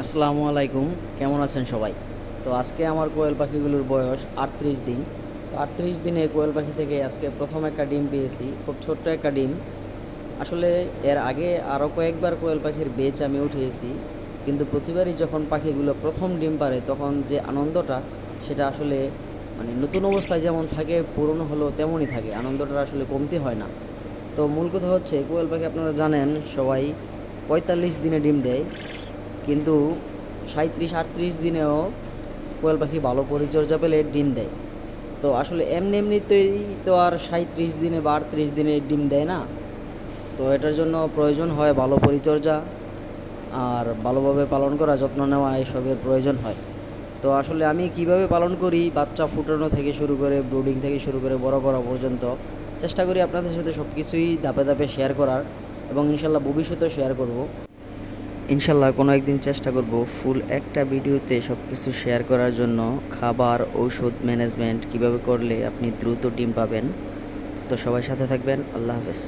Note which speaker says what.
Speaker 1: আসসালামু আলাইকুম, কেমন আছেন সবাই? তো আজকে আমার কোয়েল পাখিগুলোর বয়স আটত্রিশ দিন। তো আটত্রিশ দিনে কোয়েল পাখি থেকে আজকে প্রথম একটা ডিম পেয়েছি, খুব ছোট্ট একটা ডিম। আসলে এর আগে আরও কয়েকবার কোয়েল পাখির বেচ আমি উঠিয়েছি, কিন্তু প্রতিবারই যখন পাখিগুলো প্রথম ডিম পারে তখন যে আনন্দটা, সেটা আসলে মানে নতুন অবস্থায় যেমন থাকে, পুরনো হলেও তেমনই থাকে আনন্দটা আসলে কমতি হয় না। তো মূল কথা হচ্ছে, কোয়েল পাখি আপনারা জানেন, সবাই পঁয়তাল্লিশ দিনে ডিম দেয়। কিন্তু সাঁত্রিশ আটত্রিশ দিনেও কোয়েল পাখি ভালো পরিচর্যা পেলে ডিম দেয়। তো আসলে এমনি এমনিতেই তো আর সাঁত্রিশ দিনে বা আটত্রিশ দিনে ডিম দেয় না। তো এটার জন্য প্রয়োজন হয় ভালো পরিচর্যা আর ভালোভাবে পালন করা, যত্ন নেওয়া এসবের প্রয়োজন হয়। তো আসলে আমি কীভাবে পালন করি, বাচ্চা ফুটানো থেকে শুরু করে ব্রুডিং থেকে শুরু করে বড় করা পর্যন্ত চেষ্টা করি আপনাদের সাথে সব কিছুই ধাপে ধাপে শেয়ার করার এবং ইনশাল্লাহ ভবিষ্যতেও শেয়ার করব। ইনশাল্লাহ কোনো একদিন চেষ্টা করব ফুল একটা ভিডিওতে সব কিছু শেয়ার করার জন্য। খাবার, ঔষধ ম্যানেজমেন্ট কীভাবে করলে আপনি দ্রুত ডিম পাবেন। তো সবাই সাথে থাকবেন। আল্লাহ হাফেজ।